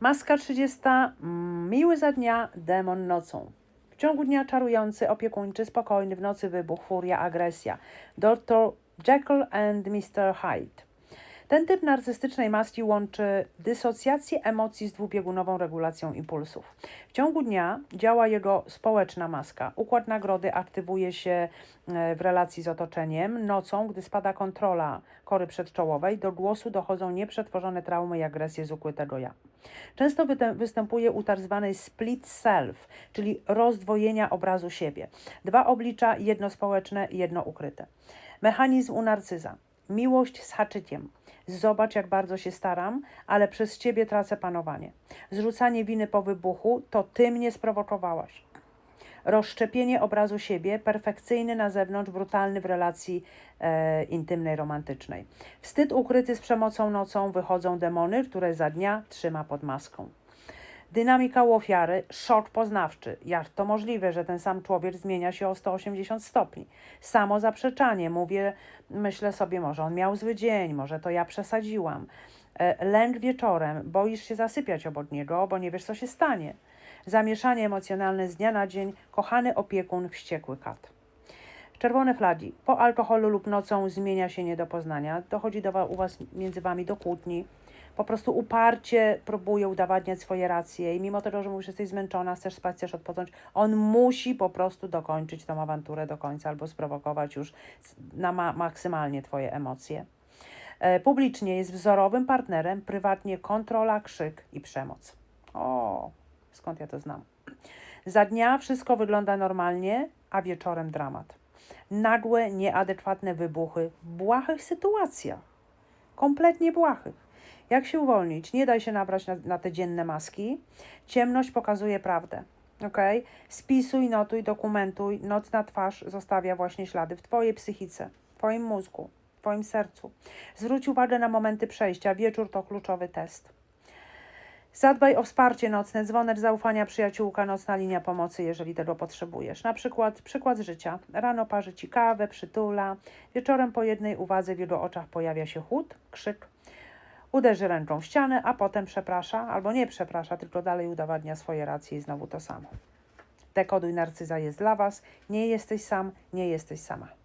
Maska 30. mm, Miły za dnia, demon nocą. W ciągu dnia czarujący, opiekuńczy, spokojny, w nocy wybuch, furia, agresja. Dr. Jekyll and Mr. Hyde. Ten typ narcystycznej maski łączy dysocjację emocji z dwubiegunową regulacją impulsów. W ciągu dnia działa jego społeczna maska. Układ nagrody aktywuje się e, w relacji z otoczeniem. Nocą, gdy spada kontrola kory przedczołowej, do głosu dochodzą nieprzetworzone traumy i agresje z ukrytego ja. Często występuje u tak zwanej split self, czyli rozdwojenia obrazu siebie. Dwa oblicza, jedno społeczne, jedno ukryte. Mechanizm u narcyza. Miłość z haczykiem. Zobacz, jak bardzo się staram, ale przez ciebie tracę panowanie. Zrzucanie winy po wybuchu to ty mnie sprowokowałaś. Rozszczepienie obrazu siebie, perfekcyjny na zewnątrz, brutalny w relacji e, intymnej, romantycznej. Wstyd ukryty z przemocą nocą wychodzą demony, które za dnia trzyma pod maską. Dynamika u ofiary, szok poznawczy. Jak to możliwe, że ten sam człowiek zmienia się o 180 stopni? Samo zaprzeczanie. Mówię, myślę sobie, może on miał zły dzień, może to ja przesadziłam. E, Lęk wieczorem, boisz się zasypiać obok niego, bo nie wiesz, co się stanie. Zamieszanie emocjonalne z dnia na dzień, kochany opiekun, wściekły kat. Czerwone flagi. Po alkoholu lub nocą zmienia się nie do poznania. Dochodzi do u Was między Wami do kłótni. Po prostu uparcie próbuje udowadniać swoje racje i mimo tego, że mówisz, jesteś zmęczona, chcesz spać, chcesz odpocząć, on musi po prostu dokończyć tą awanturę do końca albo sprowokować już na ma- maksymalnie Twoje emocje. E, publicznie jest wzorowym partnerem, prywatnie kontrola, krzyk i przemoc. O, skąd ja to znam? Za dnia wszystko wygląda normalnie, a wieczorem dramat. Nagłe, nieadekwatne wybuchy w błahych sytuacjach. Kompletnie błahych. Jak się uwolnić? Nie daj się nabrać na, na te dzienne maski. Ciemność pokazuje prawdę. Ok? Spisuj, notuj, dokumentuj. Nocna twarz zostawia właśnie ślady w Twojej psychice, Twoim mózgu, Twoim sercu. Zwróć uwagę na momenty przejścia. Wieczór to kluczowy test. Zadbaj o wsparcie nocne, dzwonek zaufania, przyjaciółka, nocna linia pomocy, jeżeli tego potrzebujesz. Na przykład, przykład z życia. Rano parzy ci kawę, przytula. Wieczorem po jednej uwadze w jego oczach pojawia się chłód, krzyk. Uderzy ręką w ścianę, a potem przeprasza, albo nie przeprasza, tylko dalej udowadnia swoje racje i znowu to samo. Dekoduj narcyza jest dla Was. Nie jesteś sam, nie jesteś sama.